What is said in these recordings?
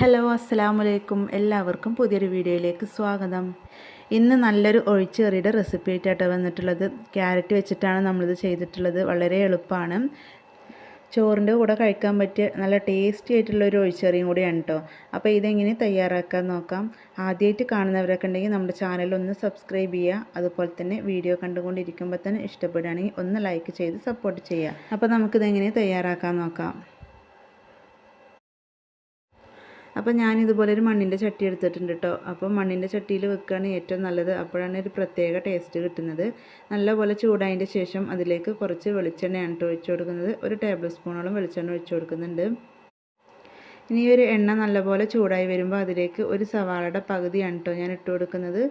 Hello അസ്സലാമു അലൈക്കും എല്ലാവർക്കും പുതിയൊരു വീഡിയോയിലേക്ക് സ്വാഗതം. ഇന്ന് നല്ലൊരു ഒഴിച്ചേറിയുടെ റെസിപ്പി ആയിട്ടാണ് വന്നിട്ടുള്ളത്. ക്യാരറ്റ് വെച്ചിട്ടാണ് നമ്മളിത് ചെയ്തിട്ടുള്ളത്. വളരെ എളുപ്പമാണ്. ചോറിന്റെ കൂടെ കഴിക്കാൻ പറ്റിയ നല്ല ടേസ്റ്റി ആയിട്ടുള്ള ഒരു ഒഴിച്ചുകറിയും കൂടിയാണ് കേട്ടോ അപ്പോൾ ഇതെങ്ങനെ തയ്യാറാക്കാൻ നോക്കാം. ആദ്യമായിട്ട് കാണുന്നവരൊക്കെ ഉണ്ടെങ്കിൽ നമ്മുടെ ചാനൽ ഒന്ന് സബ്സ്ക്രൈബ് ചെയ്യുക. അതുപോലെ തന്നെ വീഡിയോ കണ്ടുകൊണ്ടിരിക്കുമ്പോൾ തന്നെ ഇഷ്ടപ്പെടുകയാണെങ്കിൽ ഒന്ന് ലൈക്ക് ചെയ്ത് സപ്പോർട്ട് ചെയ്യുക. അപ്പോൾ നമുക്കിതെങ്ങനെ തയ്യാറാക്കാൻ നോക്കാം. അപ്പോൾ ഞാൻ ഇതുപോലെ ഒരു മണ്ണിന്റെ ചട്ടി എടുത്തിട്ടുണ്ട് കേട്ടോ അപ്പോൾ മണ്ണിന്റെ ചട്ടിയിൽ വെക്കുകയാണ് ഏറ്റവും നല്ലത്. അപ്പോഴാണ് ഒരു പ്രത്യേക ടേസ്റ്റ് കിട്ടുന്നത്. നല്ലപോലെ ചൂടായതിന്റെ ശേഷം അതിലേക്ക് കുറച്ച് വെളിച്ചെണ്ണയാണ് കേട്ടോ ഒഴിച്ചു കൊടുക്കുന്നത്. ഒരു ടേബിൾ സ്പൂണോളം വെളിച്ചെണ്ണ ഒഴിച്ചു കൊടുക്കുന്നുണ്ട്. ഇനി ഒരു എണ്ണ നല്ലപോലെ ചൂടായി വരുമ്പോൾ അതിലേക്ക് ഒരു സവാളയുടെ പകുതിയാണ് കേട്ടോ ഞാൻ ഇട്ട് കൊടുക്കുന്നത്.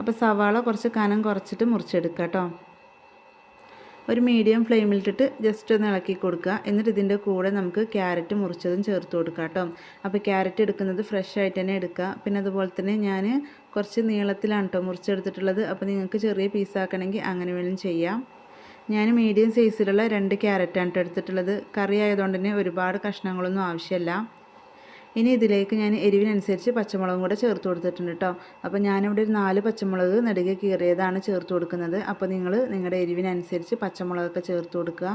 അപ്പോൾ സവാള കുറച്ച് കനം കുറച്ചിട്ട് മുറിച്ചെടുക്കാം കേട്ടോ ഒരു മീഡിയം ഫ്ലെയിമിലിട്ടിട്ട് ജസ്റ്റ് ഒന്ന് ഇളക്കി കൊടുക്കുക. എന്നിട്ട് ഇതിന്റെ കൂടെ നമുക്ക് ക്യാരറ്റ് മുറിച്ചതും ചേർത്ത് കൊടുക്കുക കേട്ടോ. അപ്പോൾ ക്യാരറ്റ് എടുക്കുന്നത് ഫ്രഷ് ആയിട്ട് തന്നെ എടുക്കുക. പിന്നെ അതുപോലെ തന്നെ ഞാൻ കുറച്ച് നീളത്തിലാണ് കേട്ടോ മുറിച്ചെടുത്തിട്ടുള്ളത്. അപ്പോൾ നിങ്ങൾക്ക് ചെറിയ പീസാക്കണമെങ്കിൽ അങ്ങനെ വേണം ചെയ്യാം. ഞാൻ മീഡിയം സൈസിലുള്ള രണ്ട് ക്യാരറ്റാണ് എടുത്തിട്ടുള്ളത്. കറി ആയതുകൊണ്ട് തന്നെ ഒരുപാട് കഷ്ണങ്ങളൊന്നും ആവശ്യമില്ല. ഇനി ഇതിലേക്ക് ഞാൻ എരിവിനനുസരിച്ച് പച്ചമുളകും കൂടെ ചേർത്ത് കൊടുത്തിട്ടുണ്ട് കേട്ടോ. അപ്പോൾ ഞാനിവിടെ ഒരു നാല് പച്ചമുളക് നെടുകെ കീറിയതാണ് ചേർത്ത് കൊടുക്കുന്നത്. അപ്പോൾ നിങ്ങൾ നിങ്ങളുടെ എരിവിനനുസരിച്ച് പച്ചമുളകൊക്കെ ചേർത്ത് കൊടുക്കുക.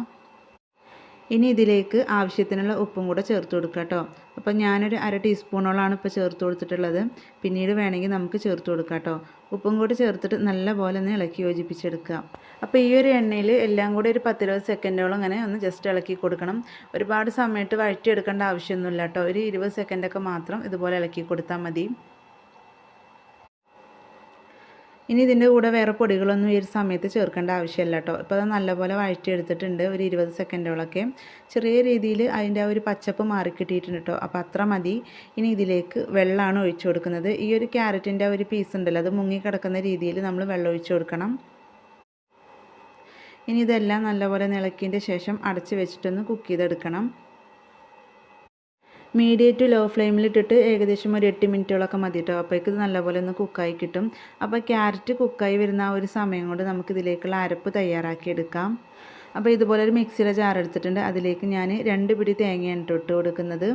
ഇനി ഇതിലേക്ക് ആവശ്യത്തിനുള്ള ഉപ്പും കൂടെ ചേർത്ത് കൊടുക്കുക കേട്ടോ. അപ്പോൾ ഞാനൊരു അര ടീസ്പൂണോളാണ് ഇപ്പോൾ ചേർത്ത് കൊടുത്തിട്ടുള്ളത്. പിന്നീട് വേണമെങ്കിൽ നമുക്ക് ചേർത്ത് കൊടുക്കാം കേട്ടോ. ഉപ്പും കൂടി ചേർത്തിട്ട് നല്ല പോലെ ഒന്ന് ഇളക്കി യോജിപ്പിച്ചെടുക്കുക. അപ്പോൾ ഈ ഒരു എണ്ണയിൽ എല്ലാം കൂടി ഒരു പത്തിരുപത് സെക്കൻഡോളം അങ്ങനെ ഒന്ന് ജസ്റ്റ് ഇളക്കി കൊടുക്കണം. ഒരുപാട് സമയത്ത് വഴറ്റിയെടുക്കേണ്ട ആവശ്യമൊന്നുമില്ല കേട്ടോ. ഒരു ഇരുപത് സെക്കൻഡൊക്കെ മാത്രം ഇതുപോലെ ഇളക്കി കൊടുത്താൽ മതി. ഇനി ഇതിന്റെ കൂടെ വേറെ പൊടികളൊന്നും ഈ ഒരു സമയത്ത് ചേർക്കേണ്ട ആവശ്യമില്ല കേട്ടോ. ഇപ്പോൾ അത് നല്ലപോലെ വഴറ്റിയെടുത്തിട്ടുണ്ട് ഒരു ഇരുപത് സെക്കൻഡോളൊക്കെ ചെറിയ രീതിയിൽ അതിന്റെ ആ ഒരു പച്ചപ്പ് മാറിക്കിട്ടിയിട്ടുണ്ട് കേട്ടോ. അപ്പോൾ അത്ര മതി. ഇനി ഇതിലേക്ക് വെള്ളമാണ് ഒഴിച്ചു കൊടുക്കുന്നത്. ഈ ഒരു ക്യാരറ്റിന്റെ ഒരു പീസ് ഉണ്ടല്ലോ അത് മുങ്ങി കിടക്കുന്ന രീതിയിൽ നമ്മൾ വെള്ളം ഒഴിച്ചു കൊടുക്കണം. ഇനി ഇതെല്ലാം നല്ലപോലെ നിളക്കിയതിന്റെ ശേഷം അടച്ച് വെച്ചിട്ടൊന്ന് കുക്ക് ചെയ്തെടുക്കണം. മീഡിയം ടു ലോ ഫ്ലെയിമിലിട്ടിട്ട് ഏകദേശം ഒരു എട്ട് മിനിറ്റോളൊക്കെ മതി കേട്ടോ അപ്പോഴേക്ക് ഇത് നല്ലപോലെ ഒന്ന് കുക്കായി കിട്ടും. അപ്പോൾ ക്യാരറ്റ് കുക്കായി വരുന്ന ആ ഒരു സമയം കൊണ്ട് നമുക്ക് ഇതിലേക്കുള്ള അരപ്പ് തയ്യാറാക്കിയെടുക്കാം അപ്പോൾ ഇതുപോലെ ഒരു മിക്സിയുടെ ജാർ എടുത്തിട്ടുണ്ട്. അതിലേക്ക് ഞാൻ രണ്ട് പിടി തേങ്ങയാണ് ഇട്ട് കൊടുക്കുന്നത്.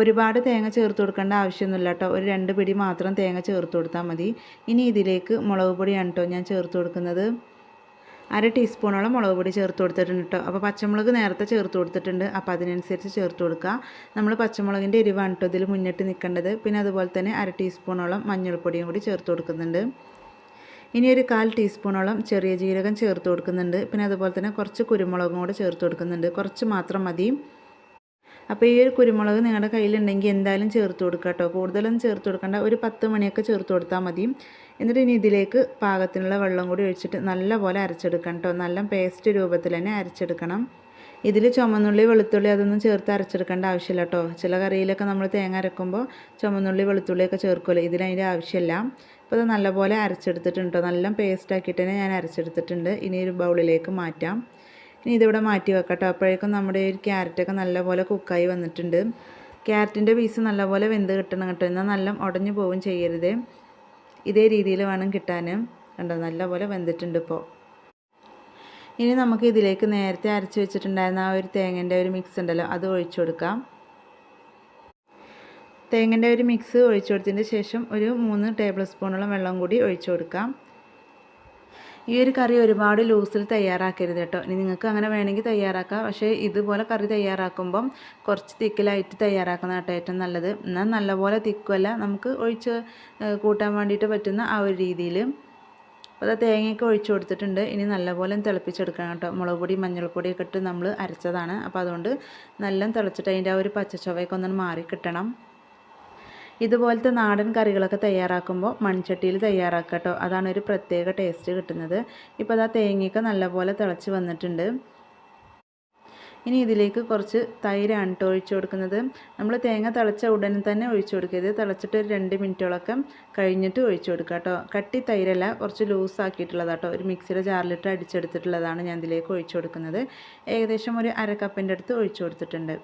ഒരുപാട് തേങ്ങ ചേർത്ത് കൊടുക്കേണ്ട ആവശ്യമൊന്നുമില്ല കേട്ടോ ഒരു രണ്ട് പിടി മാത്രം തേങ്ങ ചേർത്ത് കൊടുത്താൽ മതി. ഇനി ഇതിലേക്ക് മുളക് പൊടിയാണ് കേട്ടോ ഞാൻ ചേർത്ത് കൊടുക്കുന്നത്. അര ടീസ്പൂണോളം മുളക് പൊടി ചേർത്ത് കൊടുത്തിട്ടുണ്ട് കേട്ടോ. അപ്പോൾ പച്ചമുളക് നേരത്തെ ചേർത്ത് കൊടുത്തിട്ടുണ്ട്. അപ്പോൾ അതിനനുസരിച്ച് ചേർത്ത് കൊടുക്കുക. നമ്മൾ പച്ചമുളകിന്റെ എരിവാണ് കേട്ടോ ഇതിൽ മുന്നിട്ട് നിൽക്കേണ്ടത്. പിന്നെ അതുപോലെ തന്നെ അര ടീസ്പൂണോളം മഞ്ഞൾപ്പൊടിയും കൂടി ചേർത്ത് കൊടുക്കുന്നുണ്ട്. ഇനി ഒരു കാൽ ടീസ്പൂണോളം ചെറിയ ജീരകം ചേർത്ത് കൊടുക്കുന്നുണ്ട്. പിന്നെ അതുപോലെ തന്നെ കുറച്ച് കുരുമുളകും കൂടെ ചേർത്ത് കൊടുക്കുന്നുണ്ട്. കുറച്ച് മാത്രം മതി. അപ്പോൾ ഈ ഒരു കുരുമുളക് നിങ്ങളുടെ കയ്യിലുണ്ടെങ്കിൽ എന്തായാലും ചേർത്ത് കൊടുക്കുക കേട്ടോ. കൂടുതലൊന്നും ചേർത്ത് കൊടുക്കേണ്ട. ഒരു പത്ത് മണിയൊക്കെ ചേർത്ത് കൊടുത്താൽ മതി. എന്നിട്ട് ഇനി ഇതിലേക്ക് പാകത്തിനുള്ള വെള്ളം കൂടി ഒഴിച്ചിട്ട് നല്ലപോലെ അരച്ചെടുക്കണം കേട്ടോ. നല്ല പേസ്റ്റ് രൂപത്തിൽ തന്നെ അരച്ചെടുക്കണം. ഇതിൽ ചുമന്നുള്ളി വെളുത്തുള്ളി അതൊന്നും ചേർത്ത് അരച്ചെടുക്കേണ്ട ആവശ്യമില്ല കേട്ടോ. ചില കറിയിലൊക്കെ നമ്മൾ തേങ്ങ അരക്കുമ്പോൾ ചുമന്നുള്ളി വെളുത്തുള്ളിയൊക്കെ ചേർക്കുമല്ലോ. ഇതിലതിന്റെ ആവശ്യമില്ല. അപ്പോൾ അത് നല്ലപോലെ അരച്ചെടുത്തിട്ടുണ്ട് നല്ല പേസ്റ്റ് ആക്കിയിട്ട് തന്നെ ഞാൻ അരച്ചെടുത്തിട്ടുണ്ട്. ഇനി ഒരു ബൗളിലേക്ക് മാറ്റാം. ഇനി ഇതിവിടെ മാറ്റി വെക്കട്ടോ. അപ്പോഴേക്കും നമ്മുടെ ഒരു ക്യാരറ്റൊക്കെ നല്ലപോലെ കുക്കായി വന്നിട്ടുണ്ട്. ക്യാരറ്റിന്റെ പീസ് നല്ലപോലെ വെന്ത് കിട്ടണം കേട്ടോ. എന്നാൽ നല്ല ഉടഞ്ഞു പോവും ചെയ്യരുത്. ഇതേ രീതിയിൽ വേണം കിട്ടാൻ. കണ്ടോ? നല്ലപോലെ വെന്തിട്ടുണ്ട് ഇപ്പോൾ ഇനി നമുക്ക് ഇതിലേക്ക് നേരത്തെ അരച്ച് വെച്ചിട്ടുണ്ടായിരുന്ന ആ ഒരു തേങ്ങന്റെ ഒരു മിക്സ് ഉണ്ടല്ലോ അത് ഒഴിച്ചു കൊടുക്കാം. തേങ്ങന്റെ ഒരു മിക്സ് ഒഴിച്ചു കൊടുത്തതിന്റെ ശേഷം ഒരു മൂന്ന് ടേബിൾ സ്പൂണോളം വെള്ളം കൂടി ഒഴിച്ചു കൊടുക്കാം. ഈ ഒരു കറി ഒരുപാട് ലൂസിൽ തയ്യാറാക്കരുത് കേട്ടോ. ഇനി നിങ്ങൾക്ക് അങ്ങനെ വേണമെങ്കിൽ തയ്യാറാക്കാം. പക്ഷേ ഇതുപോലെ കറി തയ്യാറാക്കുമ്പം കുറച്ച് തിക്കിലായിട്ട് തയ്യാറാക്കുന്ന കേട്ടോ ഏറ്റവും നല്ലത്. എന്നാൽ നല്ലപോലെ തിക്കുമല്ല നമുക്ക് ഒഴിച്ച് കൂട്ടാൻ വേണ്ടിയിട്ട് പറ്റുന്ന ആ ഒരു രീതിയിൽ അപ്പോൾ അത് തേങ്ങയൊക്കെ ഒഴിച്ചു കൊടുത്തിട്ടുണ്ട്. ഇനി നല്ലപോലെ തിളപ്പിച്ചെടുക്കണം കേട്ടോ. മുളക് പൊടി മഞ്ഞൾപ്പൊടിയൊക്കെ ഇട്ട് നമ്മൾ അരച്ചതാണ്. അപ്പോൾ അതുകൊണ്ട് നല്ല തിളച്ചിട്ട് അതിന്റെ ആ ഒരു പച്ച ചൊവയൊക്കെ ഒന്നും മാറി കിട്ടണം. ഇതുപോലത്തെ നാടൻ കറികളൊക്കെ തയ്യാറാക്കുമ്പോൾ മൺചട്ടിയിൽ തയ്യാറാക്കുക കേട്ടോ. അതാണ് ഒരു പ്രത്യേക ടേസ്റ്റ് കിട്ടുന്നത്. ഇപ്പോൾ അതാ തേങ്ങയൊക്കെ നല്ലപോലെ തിളച്ച് വന്നിട്ടുണ്ട്. ഇനി ഇതിലേക്ക് കുറച്ച് തൈരാണ് കേട്ടോ ഒഴിച്ചു കൊടുക്കുന്നത്. നമ്മൾ തേങ്ങ തിളച്ച ഉടനെ തന്നെ ഒഴിച്ചു കൊടുക്കരുത് തിളച്ചിട്ട് ഒരു രണ്ട് മിനിറ്റോളൊക്കെ കഴിഞ്ഞിട്ട് ഒഴിച്ചു കൊടുക്കുക കേട്ടോ കട്ടി തൈരല്ല കുറച്ച് ലൂസ് ആക്കിയിട്ടുള്ളതാണ് കേട്ടോ ഒരു മിക്സിയുടെ ജാറിലിട്ട് അടിച്ചെടുത്തിട്ടുള്ളതാണ് ഞാൻ ഇതിലേക്ക് ഒഴിച്ചു കൊടുക്കുന്നത്. ഏകദേശം ഒരു അര കപ്പിന്റെ അടുത്ത് ഒഴിച്ചു കൊടുത്തിട്ടുണ്ട്.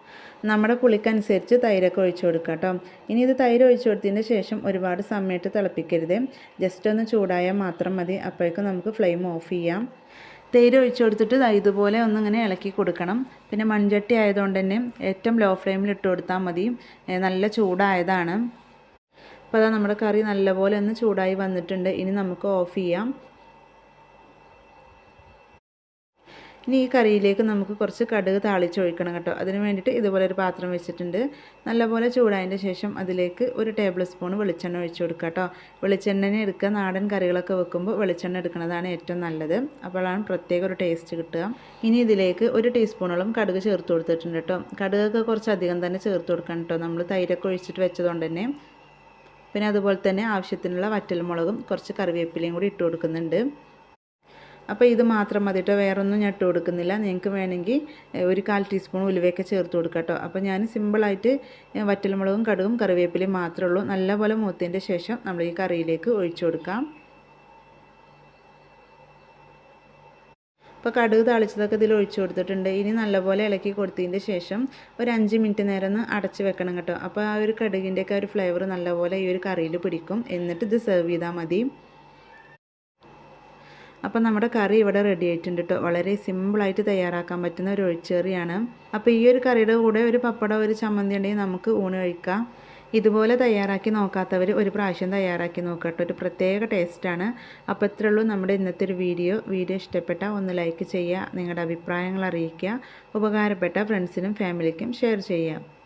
നമ്മുടെ പുളിക്കനുസരിച്ച് തൈരൊക്കെ ഒഴിച്ചു കൊടുക്കുക കേട്ടോ ഇനി ഇത് തൈര് ഒഴിച്ചു കൊടുത്തതിന് ശേഷം ഒരുപാട് സമയത്ത് തിളപ്പിക്കരുത്. ജസ്റ്റ് ഒന്ന് ചൂടായാൽ മാത്രം മതി. അപ്പോഴേക്കും നമുക്ക് ഫ്ലെയിം ഓഫ് ചെയ്യാം. തേയില ഒഴിച്ചു കൊടുത്തിട്ട് ഇതുപോലെ ഒന്നിങ്ങനെ ഇളക്കി കൊടുക്കണം. പിന്നെ മൺചട്ടി ആയതുകൊണ്ട് തന്നെ ഏറ്റവും ലോ ഫ്ലെയിമിൽ ഇട്ട് കൊടുത്താൽ മതി. നല്ല ചൂടായതാണ്. അപ്പോൾ അതാ നമ്മുടെ കറി നല്ലപോലെ ഒന്ന് ചൂടായി വന്നിട്ടുണ്ട്. ഇനി നമുക്ക് ഓഫ് ചെയ്യാം. ഇനി ഈ കറിയിലേക്ക് നമുക്ക് കുറച്ച് കടുക് താളിച്ചൊഴിക്കണം കേട്ടോ. അതിന് വേണ്ടിയിട്ട് ഇതുപോലെ ഒരു പാത്രം വെച്ചിട്ടുണ്ട്. നല്ലപോലെ ചൂടായതിന്റെ ശേഷം അതിലേക്ക് ഒരു ടേബിൾ സ്പൂൺ വെളിച്ചെണ്ണ ഒഴിച്ചു കൊടുക്കുക കേട്ടോ. വെളിച്ചെണ്ണ എടുക്കുക. നാടൻ കറികളൊക്കെ വെക്കുമ്പോൾ വെളിച്ചെണ്ണ എടുക്കുന്നതാണ് ഏറ്റവും നല്ലത്. അപ്പോഴാണ് പ്രത്യേക ഒരു ടേസ്റ്റ് കിട്ടുക. ഇനി ഇതിലേക്ക് ഒരു ടീസ്പൂണോളം കടുക് ചേർത്ത് കൊടുത്തിട്ടുണ്ട് കേട്ടോ. കടുകൊക്കെ കുറച്ച് അധികം തന്നെ ചേർത്ത് കൊടുക്കണം കേട്ടോ. നമ്മൾ തൈരൊക്കെ ഒഴിച്ചിട്ട് വെച്ചതുകൊണ്ട് തന്നെ. പിന്നെ അതുപോലെ തന്നെ ആവശ്യത്തിനുള്ള വറ്റൽമുളകും കുറച്ച് കറിവേപ്പിലയും കൂടി ഇട്ട് കൊടുക്കുന്നുണ്ട്. അപ്പോൾ ഇത് മാത്രം മതി കേട്ടോ. വേറൊന്നും ഞാൻ ഇട്ട് കൊടുക്കുന്നില്ല. നിങ്ങൾക്ക് വേണമെങ്കിൽ ഒരു കാൽ ടീസ്പൂൺ ഉലുവയൊക്കെ ചേർത്ത് കൊടുക്കുക കേട്ടോ. അപ്പോൾ ഞാൻ സിമ്പിളായിട്ട് വറ്റൽമുളകും കടുകും കറിവേപ്പിലയും മാത്രമേ ഉള്ളൂ. നല്ലപോലെ മൂത്തതിന്റെ ശേഷം നമ്മൾ ഈ കറിയിലേക്ക് ഒഴിച്ചു കൊടുക്കാം. ഇപ്പോൾ കടുക് തളിച്ചതൊക്കെ ഇതിൽ ഒഴിച്ചു കൊടുത്തിട്ടുണ്ട്. ഇനി നല്ലപോലെ ഇളക്കി കൊടുത്തതിന്റെ ശേഷം ഒരു അഞ്ച് മിനിറ്റ് നേരം ഒന്ന് അടച്ച് വെക്കണം കേട്ടോ. അപ്പോൾ ആ ഒരു കടുകിന്റെയൊക്കെ ഒരു ഫ്ലേവർ നല്ലപോലെ ഈ ഒരു കറിയിൽ പിടിക്കും. എന്നിട്ട് ഇത് സെർവ് ചെയ്താൽ മതി. അപ്പോൾ നമ്മുടെ കറി ഇവിടെ റെഡി ആയിട്ടുണ്ട് കേട്ടോ വളരെ സിമ്പിളായിട്ട് തയ്യാറാക്കാൻ പറ്റുന്ന ഒരു ഒഴിച്ചേറിയാണ്. അപ്പോൾ ഈ ഒരു കറിയുടെ കൂടെ ഒരു പപ്പടം ഒരു ചമ്മന്തി ഉണ്ടെങ്കിൽ നമുക്ക് ഊണ് കഴിക്കാം. ഇതുപോലെ തയ്യാറാക്കി നോക്കാത്തവർ ഒരു പ്രാവശ്യം തയ്യാറാക്കി നോക്കട്ടോ ഒരു പ്രത്യേക ടേസ്റ്റാണ് അപ്പോൾ ഇത്രേ ഉള്ളൂ നമ്മുടെ ഇന്നത്തെ ഒരു വീഡിയോ. വീഡിയോ ഇഷ്ടപ്പെട്ടാൽ ഒന്ന് ലൈക്ക് ചെയ്യുക നിങ്ങളുടെ അഭിപ്രായങ്ങൾ അറിയിക്കുക ഉപകാരപ്പെട്ട ഫ്രണ്ട്സിനും ഫാമിലിക്കും ഷെയർ ചെയ്യുക.